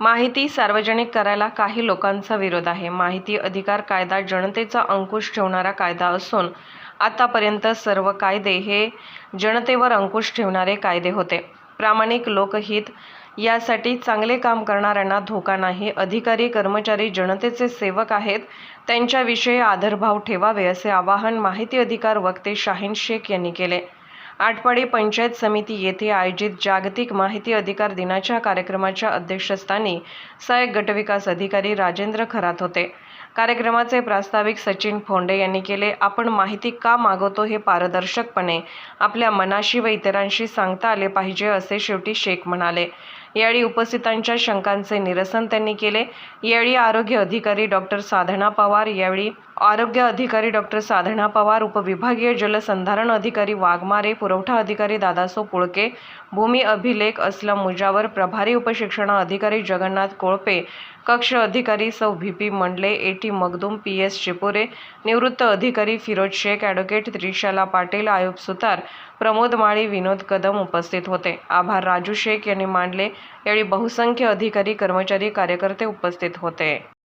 माहिती सार्वजनिक करायला काही लोकांचा विरोध आहे. माहिती अधिकार कायदा जनतेचा अंकुश ठेवणारा कायदा असून आतापर्यंत सर्व कायदे हे जनतेवर अंकुश ठेवणारे कायदे होते. प्रामाणिक लोकहित यासाठी चांगले काम करणाऱ्यांना धोका नाही. अधिकारी कर्मचारी जनतेचे सेवक आहेत. त्यांच्याविषयी आदरभाव ठेवावे असे आवाहन माहिती अधिकार वक्ते शाहीन शेख यांनी केले. आटपाडी पंचायत समिती येथे आयोजित जागतिक माहिती अधिकार दिनाच्या कार्यक्रमाच्या अध्यक्षस्थानी सहाय्यक गटविकास अधिकारी राजेंद्र खरात होते. कार्यक्रमाचे प्रास्ताविक सचिन फोंडे यांनी केले. आपण माहिती का मागवतो हे पारदर्शकपणे आपल्या मनाशी व इतरांशी सांगता आले पाहिजे असे शेवटी शेख म्हणाले. यावेळी उपस्थितांच्या शंकांचे निरसन त्यांनी केले. यावेळी आरोग्य अधिकारी डॉक्टर साधना पवार यावेळी आरोग्य अधिकारी डॉक्टर साधना पवार उपविभागीय जलसंधारण अधिकारी वाघमारे पुरवठा अधिकारी दादासो पुळके भूमी अभिलेख असलम मुजावर प्रभारी उपशिक्षण अधिकारी जगन्नाथ कोळपे कक्ष अधिकारी सौ V P Mandale A T Magdum P S Chipure निवृत्त अधिकारी फिरोज शेख ॲडव्होकेट त्रिशाला पाटील आयुब सुतार प्रमोद माळी विनोद कदम उपस्थित होते. आभार राजू शेख यांनी मांडले. यावेळी बहुसंख्य अधिकारी कर्मचारी कार्यकर्ते उपस्थित होते.